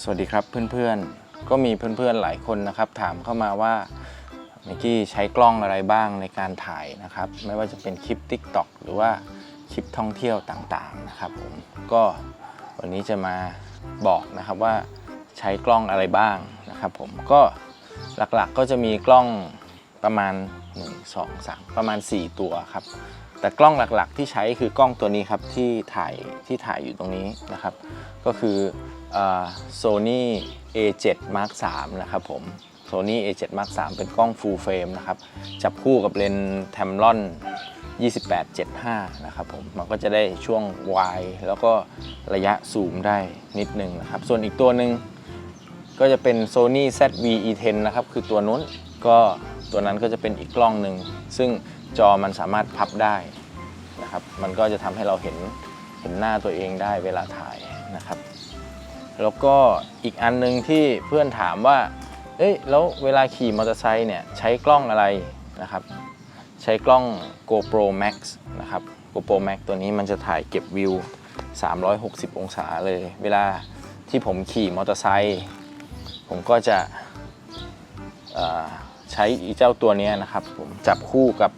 สวัสดีครับเพื่อนๆ ก็มีเพื่อนๆหลายคนนะครับ ถามเข้ามาว่าเมกกี้ใช้กล้องอะไรบ้างในการถ่ายนะครับ ไม่ว่าจะเป็นคลิป TikTok หรือว่าคลิปท่องเที่ยวต่างๆนะครับผมก็วันนี้จะมาบอกนะครับว่าใช้กล้องอะไรบ้างนะครับ ผมก็หลักๆก็จะมีกล้องประมาณ 1 2 3 ประมาณ 4 ตัวครับ แต่กล้องหลักๆ ที่ใช้คือกล้องตัวนี้ครับที่ถ่ายที่ถ่ายอยู่ตรงนี้นะครับ ก็คือโซนี่ A7 Mark 3นะครับผม Sony A7 Mark 3เป็นกล้อง full frame นะครับ จับคู่กับเลนส์ Tamron 2875 นะครับผม มันก็จะได้ช่วง wide แล้วก็ระยะซูมได้นิดนึงนะครับ ส่วนอีกตัวหนึ่งก็จะเป็น Sony ZV-E10 นะครับ คือตัวนู้นก็ ตัวนั้นก็จะเป็นอีกกล้องหนึ่งซึ่งจอมันสามารถพับได้นะครับ มันก็จะทำให้เราเห็นเห็นหน้าตัวเองได้เวลาถ่ายนะครับ แล้วก็อีกอันหนึงที่เพื่อนถามว่า เอ้ยแล้วเวลาขี่มอเตอร์ไซค์เนี่ยใช้กล้องอะไรนะครับ ใช้กล้อง GoPro Max นะครับ GoPro Max ตัวนี้มันจะถ่ายเก็บวิว 360 องศาเลย เวลาที่ผมขี่มอเตอร์ไซค์ผมก็จะ ใช้อีเจ้าตัวนี้นะครับผมจับคู่กับ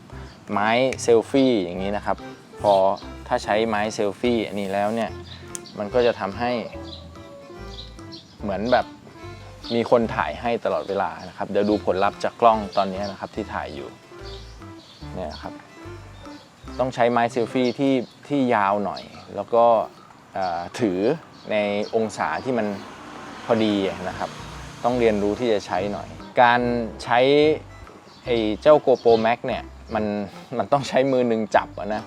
ไม้เซลฟี่อย่างนี้นะครับ พอถ้าใช้ไม้เซลฟี่อันนี้แล้วเนี่ยมันก็จะทำให้เหมือนแบบมีคนถ่ายให้ตลอดเวลานะครับเดี๋ยวดูผลลัพธ์จากกล้องตอนนี้นะครับที่ถ่ายอยู่เนี่ยครับต้องใช้ไม้เซลฟี่ที่ที่ยาวหน่อย แล้วก็ถือในองศาที่มันพอดีนะครับ ต้องเรียนรู้ที่จะใช้หน่อย การใช้ไอ้เจ้า GoPro Max เนี่ยมันมันต้องใช้มือหนึ่งจับนะ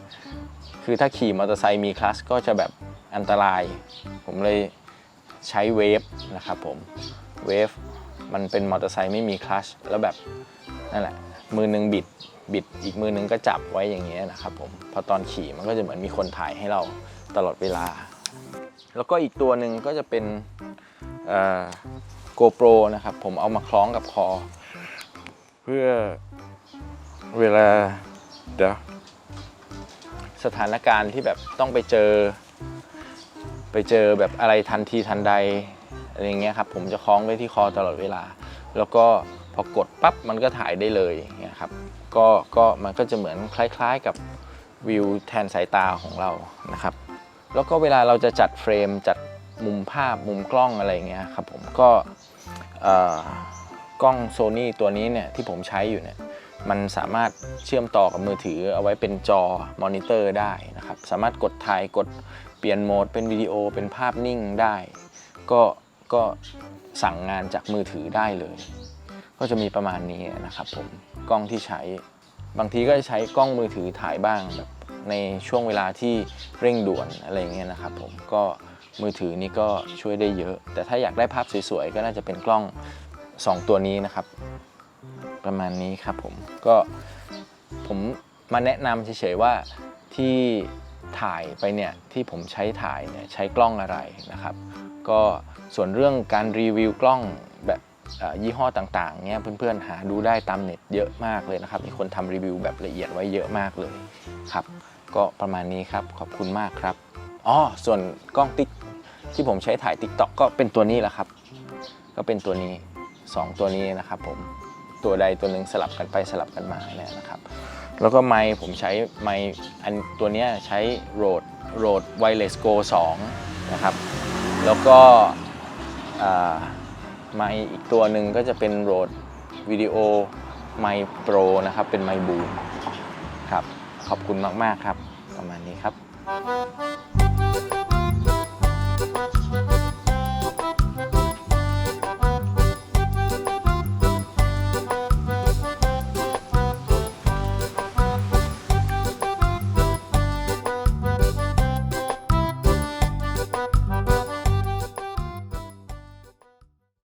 คือถ้าขี่มอเตอร์ไซค์มีคลัสก็จะแบบอันตราย ผมเลยใช้เวฟนะครับผมเวฟมันเป็นมอเตอร์ไซค์ไม่มีคลัชแล้วแบบนั่นแหละ มือหนึ่งบิดบิดอีกมือหนึ่งก็จับไว้อย่างเงี้ยนะครับผมพอตอนขี่มันก็จะเหมือนมีคนถ่ายให้เราตลอดเวลา แล้วก็อีกตัวหนึ่งก็จะเป็น GoPro นะครับ ผมเอามาคล้องกับคอ เพื่อเวลาเดี๋ยวสถานการณ์ที่แบบต้องไปเจอ ไปเจอแบบอะไรทันทีทันใดอะไรอย่างเงี้ยครับผมจะคล้องไว้ที่คอตลอดเวลา แล้วก็พอกดปั๊บมันก็ถ่ายได้เลยเงี้ยครับก็ก็มันก็จะเหมือนคล้ายๆกับวิวแทนสายตาของเรานะครับ แล้วก็เวลาเราจะจัดเฟรมจัดมุมภาพมุมกล้องอะไรอย่างเงี้ยครับผมก็ กล้องโซนี่ตัวนี้เนี่ยที่ผมใช้อยู่เนี่ยมันสามารถเชื่อมต่อกับมือถือเอาไว้เป็นจอมอนิเตอร์ได้นะครับ สามารถกดถ่ายกดเปลี่ยนโหมดเป็นวิดีโอเป็นภาพนิ่งได้ ก็ก็สั่งงานจากมือถือได้เลย ก็จะมีประมาณนี้นะครับผมกล้องที่ใช้บางทีก็จะใช้กล้องมือถือถ่ายบ้างแบบในช่วงเวลาที่เร่งด่วนอะไรเงี้ยนะครับผมก็ มือถือนี่ก็ช่วยได้เยอะ แต่ถ้าอยากได้ภาพสวยๆ ก็น่าจะเป็นกล้อง 2 ตัวนี้นะครับ ประมาณนี้ครับผมก็ผมมาแนะนำเฉยๆว่าที่ถ่ายไปเนี่ยที่ผมใช้ถ่ายเนี่ยใช้กล้องอะไรนะครับ ก็ส่วนเรื่องการรีวิวกล้องแบบยี่ห้อต่างๆเนี่ยเพื่อนๆหาดูได้ตามเน็ตเยอะมากเลยนะครับ มีคนทำรีวิวแบบละเอียดไว้เยอะมากเลยครับ ก็ประมาณนี้ครับขอบคุณมากครับ อ๋อส่วนกล้องติ๊กที่ผมใช้ถ่าย TikTok ก็เป็นตัวนี้แหละครับ ก็เป็นตัวนี้ 2 ตัวนี้นะครับผมตัวใดตัวหนึ่งสลับกันไปสลับกันมาเนี่ยนะครับ แล้วก็ไมค์ผมใช้ไมค์อันตัวเนี้ยใช้ Rode Rode Wireless Go 2 นะครับ แล้วก็ไมค์อีกตัวหนึ่งก็จะเป็น Rode Video ไมค์ Pro นะครับ เป็นไมค์บูมครับ ขอบคุณมาก ๆ ครับ ประมาณนี้ครับ Thank you.